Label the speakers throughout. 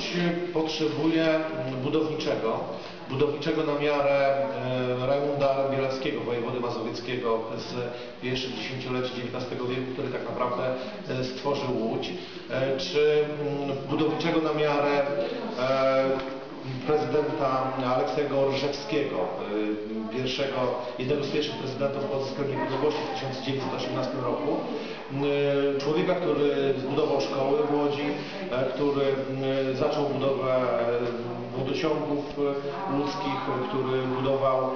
Speaker 1: Łódź potrzebuje mm, budowniczego, budowniczego na miarę e, Rajmunda Bieleckiego, wojewody mazowieckiego z pierwszych dziesięcioleci XIX wieku, który tak naprawdę e, stworzył Łódź, e, czy mm, budowniczego na miarę prezydenta Aleksego Różewskiego, y, pierwszego, jednego z pierwszych prezydentów pozyskanej niepodległości w 1918 roku. Człowieka, który zbudował szkoły który y, zaczął budowę e, wodociągów e, łódzkich, który budował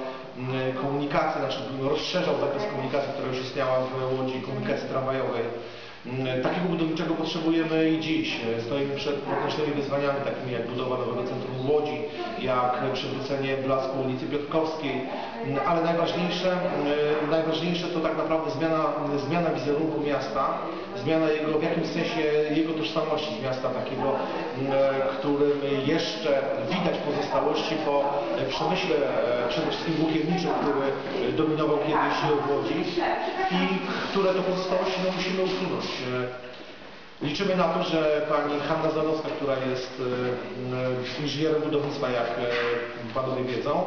Speaker 1: komunikację, znaczy rozszerzał zakres komunikacji, która już istniała w Łodzi, komunikacji tramwajowej. Mm, Takiego budowniczego potrzebujemy i dziś. Stoimy przed potężnymi wyzwaniami, takimi jak budowa nowego centrum w Łodzi, jak przywrócenie blasku ulicy Piotrkowskiej, Mm, ale najważniejsze, mm, najważniejsze to tak naprawdę zmiana, zmiana wizerunku miasta, zmiana jego, w jakimś sensie jego tożsamości miasta takiego, którym jeszcze widać pozostałości po e, przemyśle e, przede wszystkim włókienniczym, który e, dominował kiedyś w Łodzi i które to pozostałości no, musimy usunąć. E, Liczymy na to, że pani Hanna Zanowska, która jest e, inżynierem budownictwa, jak e, panowie wiedzą,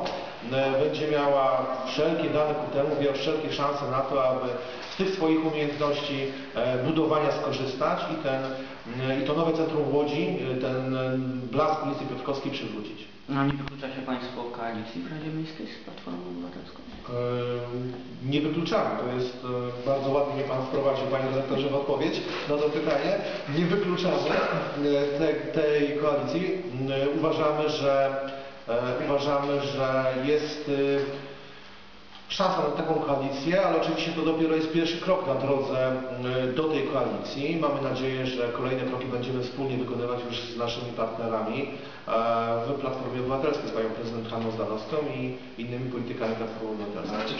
Speaker 1: e, będzie miała wszelkie dane ku temu, miała wszelkie szanse na to, aby z tych swoich umiejętności e, budowania skorzystać i, ten, e, i to nowe centrum w Łodzi, e, ten e, blask ulicy Piotrkowskiej przywrócić.
Speaker 2: No nie wykluczacie Państwo koalicji w Radzie Miejskiej z Platformą Obywatelską?
Speaker 1: Nie wykluczamy, to jest e, bardzo ładnie Pan wprowadził, Panie redaktorze, w odpowiedź na to pytanie. Nie wykluczamy e, te, tej koalicji. E, Uważamy, że uważamy, że jest szansa na taką koalicję, ale oczywiście to dopiero jest pierwszy krok na drodze do tej koalicji. Mamy nadzieję, że kolejne kroki będziemy wspólnie wykonywać już z naszymi partnerami w Platformie Obywatelskiej, z Panią Prezydent Hanną Zdanowską i innymi politykami Platformy Obywatelskiej.